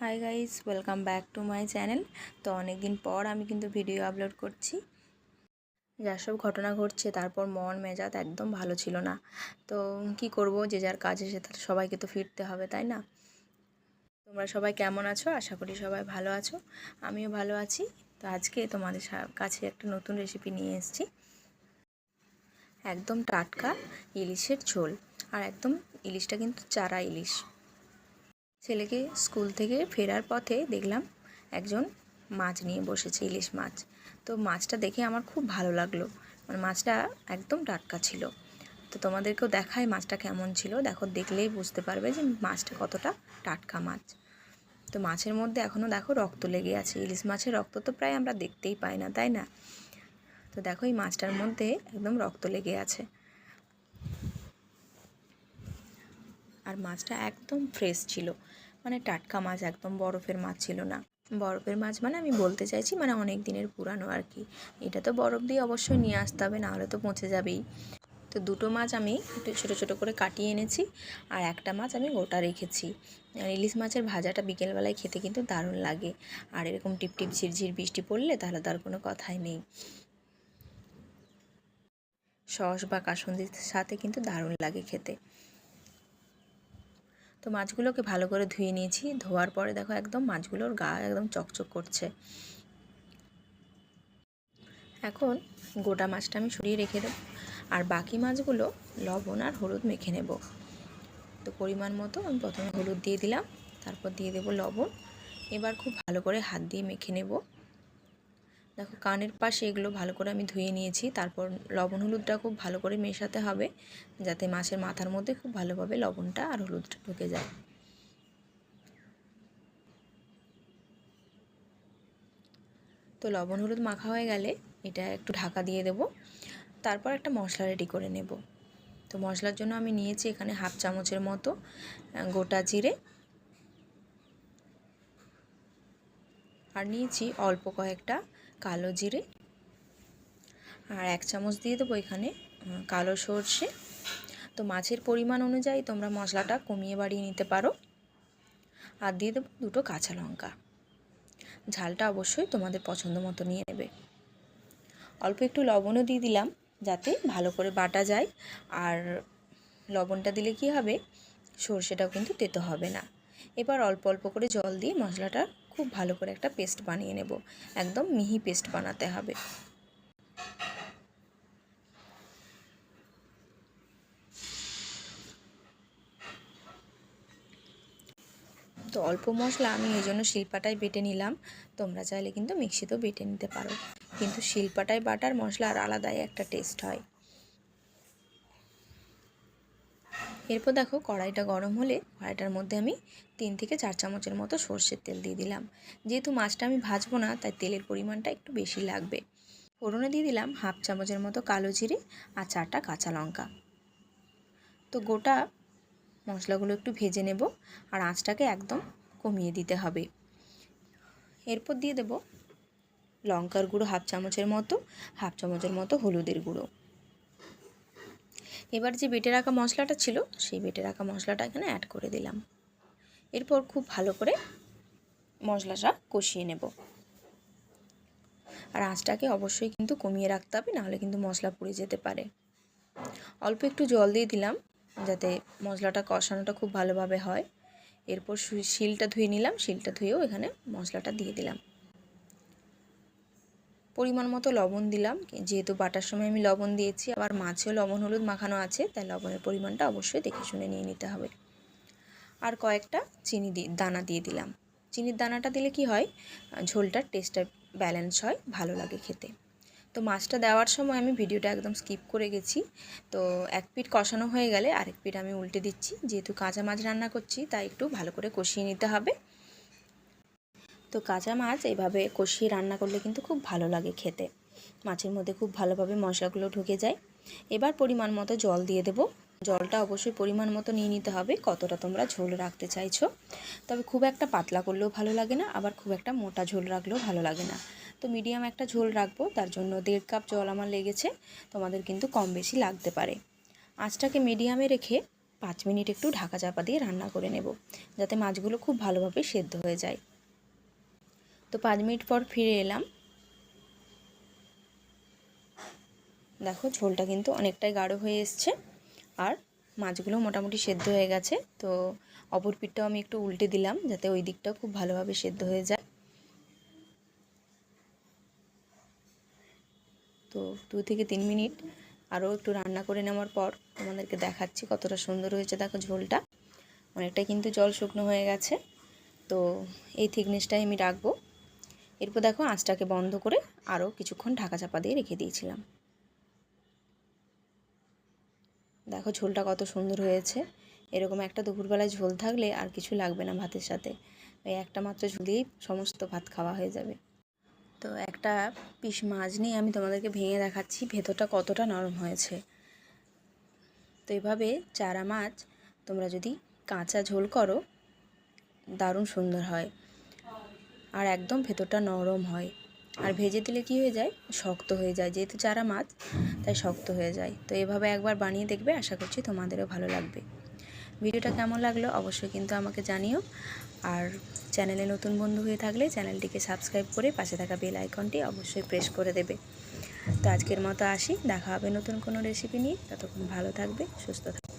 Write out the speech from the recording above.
Hi guys welcome back to my channel তো অনেক দিন পর আমি কিন্তু ভিডিও আপলোড করছি। যা সব ঘটনা ঘটছে, তারপর মন, মেজাজ একদম ভালো ছিল না। তো কি করব, যে যার কাজে সে তার সবাইকে তো ফিরতে হবে, তাই না? তোমরা সবাই কেমন আছো? আশা করি সবাই ভালো আছো। আমিও ভালো আছি। তো আজকে তোমাদের কাছে একটা নতুন রেসিপি নিয়ে এসেছি। একদম টাটকা ইলিশের ঝোল। আর একদম ইলিশটা কিন্তু চারা ইলিশ। ছেলেকে স্কুল থেকে ফেরার পথে দেখলাম একজন মাছ নিয়ে বসেছে, ইলিশ মাছ। তো মাছটা দেখে আমার খুব ভালো লাগল। মানে মাছটা একদম টাটকা ছিল। তো তোমাদেরকেও দেখায় মাছটা কেমন ছিল। দেখো, দেখলেই বুঝতে পারবে যে মাছটা কতটা টাটকা মাছ। তো মাছের মধ্যে এখনও দেখো রক্ত লেগে আছে। ইলিশ মাছের রক্ত তো প্রায় আমরা দেখতেই পাই না, তাই না? তো দেখো, এই মাছটার মধ্যে একদম রক্ত লেগে আছে। আর মাছটা একদম ফ্রেশ ছিল। মানে টাটকা মাছ একদম বরফের মাছ ছিল না। বরফের মাছ মানে আমি বলতে চাইছি মানে অনেক দিনের পুরানো আর কি। এটা তো বরফ দিয়ে অবশ্যই নিয়ে আসতে হবে, নাহলে তো পচে যাবেই। তো দুটো মাছ আমি একটু ছোটো ছোটো করে কাটিয়ে এনেছি আর একটা মাছ আমি গোটা রেখেছি। আর ইলিশ মাছের ভাজাটা বিকেলবেলায় খেতে কিন্তু দারুণ লাগে। আর এরকম টিপ টিপ ঝিরঝির বৃষ্টি পড়লে তাহলে তার কোনো কথাই নেই। সস বা কাসুন্দির সাথে কিন্তু দারুণ লাগে খেতে। তো মাছগুলোকে ভালো করে ধুয়ে নিয়েছি। ধোয়ার পরে দেখো একদম মাছগুলোর গা একদম চকচক করছে। এখন গোটা মাছটা আমি সরিয়ে রেখে দেবো। আর বাকি মাছগুলো লবণ আর হলুদ মেখে নেব। তো পরিমাণ মতো আমি প্রথমে হলুদ দিয়ে দিলাম, তারপর দিয়ে দেবো লবণ। এবার খুব ভালো করে হাত দিয়ে মেখে নেব। দেখো, কানের পাশে এগুলো ভালো করে আমি ধুয়ে নিয়েছি। তারপর লবণ হলুদটা খুব ভালো করে মেশাতে হবে, যাতে মাছের মাথার মধ্যে খুব ভালোভাবে লবণটা আর হলুদটা ঢুকে যায়। তো লবণ হলুদ মাখা হয়ে গেলে এটা একটু ঢাকা দিয়ে দেব। তারপর একটা মশলা রেডি করে নেব। তো মশলার জন্য আমি নিয়েছি এখানে হাফ চামচের মতো গোটা জিরে। আর নিয়েছি অল্প কয়েকটা কালো জিরে আর এক চামচ দিয়ে দেবো এখানে কালো সর্ষে। তো মাছের পরিমাণ অনুযায়ী তোমরা মশলাটা কমিয়ে বাড়িয়ে নিতে পারো। আর দিয়ে দেবো দুটো কাঁচা লঙ্কা। ঝালটা অবশ্যই তোমাদের পছন্দ মতো নিয়ে নেবে। অল্প একটু লবণও দিয়ে দিলাম যাতে ভালো করে বাটা যায়। আর লবণটা দিলে কি হবে? সর্ষেটাও কিন্তু তেতো হবে না। এবার অল্প অল্প করে জল দিয়ে মশলাটা খুব ভালো করে একটা পেস্ট বানিয়ে নেব। একদম মিহি পেস্ট বানাতে হবে। তো অল্প মশলা আমি এই জন্য শিলপাটায় বেটে নিলাম। তোমরা চাইলে কিন্তু মিক্সিতেও বেটে নিতে পারো। কিন্তু শিলপাটায় বাটার মশলার আলাদাই একটা টেস্ট হয়। এরপর দেখো কড়াইটা গরম হলে কড়াইটার মধ্যে আমি তিন থেকে চার চামচের মতো সর্ষের তেল দিয়ে দিলাম। যেহেতু মাছটা আমি ভাজবো না, তাই তেলের পরিমাণটা একটু বেশি লাগবে। ফোড়নে দিয়ে দিলাম হাফ চামচের মতো কালো জিরে আর চারটা কাঁচা লঙ্কা। তো গোটা মশলাগুলো একটু ভেজে নেব আর আঁচটাকে একদম কমিয়ে দিতে হবে। এরপর দিয়ে দেব লঙ্কার গুঁড়ো হাফ চামচের মতো, হাফ চামচের মতো হলুদের গুঁড়ো। এবার যে বেটে রাখা মশলাটা ছিল, সেই বেটে রাখা মশলাটা এখানে অ্যাড করে দিলাম। এরপর খুব ভালো করে মশলাটা কষিয়ে নেব। আর আঁচটাকে অবশ্যই কিন্তু কমিয়ে রাখতে হবে, নাহলে কিন্তু মশলা পুড়ে যেতে পারে। অল্প একটু জল দিয়ে দিলাম, যাতে মশলাটা কষানোটা খুব ভালোভাবে হয়। এরপর শিলটা ধুয়ে নিলাম, শিলটা ধুয়েও এখানে মশলাটা দিয়ে দিলাম। পরিমাণ মতো লবণ দিলাম। যেহেতু বাটার সময় আমি লবণ দিয়েছি আবার মাছেও লবণ হলুদ মাখানো আছে, তাই লবণের পরিমাণটা অবশ্যই দেখে শুনে নিয়ে নিতে হবে। আর কয়েকটা চিনি দিয়ে দানা দিয়ে দিলাম। চিনির দানাটা দিলে কি হয়? ঝোলটার টেস্টটা ব্যালেন্স হয়, ভালো লাগে খেতে। তো মাছটা দেওয়ার সময় আমি ভিডিওটা একদম স্কিপ করে গেছি। তো এক পিঠ কষানো হয়ে গেলে আরেক পিঠ আমি উল্টে দিচ্ছি। যেহেতু কাঁচা মাছ রান্না করছি, তাই একটু ভালো করে কষিয়ে নিতে হবে। তো কাঁচা মাছ এইভাবে কষিয়ে রান্না করলে কিন্তু খুব ভালো লাগে খেতে। মাছের মধ্যে খুব ভালোভাবে মশলাগুলো ঢুকে যায়। এবার পরিমাণ মতো জল দিয়ে দেব। জলটা অবশ্যই পরিমাণ মতো নিয়ে নিতে হবে, কতটা তোমরা ঝোল রাখতে চাইছো। তবে খুব একটা পাতলা করলেও ভালো লাগে না, আবার খুব একটা মোটা ঝোল রাখলেও ভালো লাগে না। তো মিডিয়াম একটা ঝোল রাখব, তার জন্য দেড় কাপ জল আমার লেগেছে, তোমাদের কিন্তু কম বেশি লাগতে পারে। আঁচটাকে মিডিয়ামে রেখে পাঁচ মিনিট একটু ঢাকা চাপা দিয়ে রান্না করে নেব, যাতে মাছগুলো খুব ভালোভাবে সেদ্ধ হয়ে যায়। তো পাঁচ মিনিট পর ফিরে এলাম। দেখো, ঝোলটা কিন্তু অনেকটাই গাঢ় হয়ে এসছে। আর মাছগুলো মোটামুটি সেদ্ধ হয়ে গেছে। তো অপর পিঠটাও আমি একটু উল্টে দিলাম, যাতে ওই দিকটাও খুব ভালোভাবে সেদ্ধ হয়ে যায়। তো দু থেকে তিন মিনিট আরও একটু রান্না করে নেওয়ার পর তোমাদেরকে দেখাচ্ছি কতটা সুন্দর হয়েছে। দেখো, ঝোলটা অনেকটাই কিন্তু জল শুকনো হয়ে গেছে। তো এই থিকনেসটাই আমি রাখব। এরপর দেখো আঁচটাকে বন্ধ করে আরও কিছুক্ষণ ঢাকা চাপা দিয়ে রেখে দিয়েছিলাম। দেখো ঝোলটা কত সুন্দর হয়েছে। এরকম একটা দুপুরবেলায় ঝোল থাকলে আর কিছু লাগবে না ভাতের সাথে। এই একটা মাত্র ঝোল দিয়েই সমস্ত ভাত খাওয়া হয়ে যাবে। তো একটা পিস মাছ নিয়ে আমি তোমাদেরকে ভেঙে দেখাচ্ছি, ভেতরটা কতটা নরম হয়েছে। তো এভাবে চারা মাছ তোমরা যদি কাঁচা ঝোল করো, দারুণ সুন্দর হয়। আর একদম ভেতরটা নরম হয়। আর ভেজে দিলে কি হয়ে যায়? শক্ত হয়ে যায়। যেহেতু চারা মাছ, তাই শক্ত হয়ে যায়। তো এভাবে একবার বানিয়ে দেখবে, আশা করছি তোমাদেরও ভালো লাগবে। ভিডিওটা কেমন লাগল অবশ্যই কিন্তু আমাকে জানিও। আর চ্যানেলে নতুন বন্ধু হয়ে থাকলে চ্যানেলটিকে সাবস্ক্রাইব করে পাশে থাকা বেল আইকনটি অবশ্যই প্রেস করে দেবে। তো আজকের মতো আসি। দেখা হবে নতুন কোনো রেসিপি নিয়ে। ততক্ষণ ভালো থাকবে, সুস্থ থাকবে।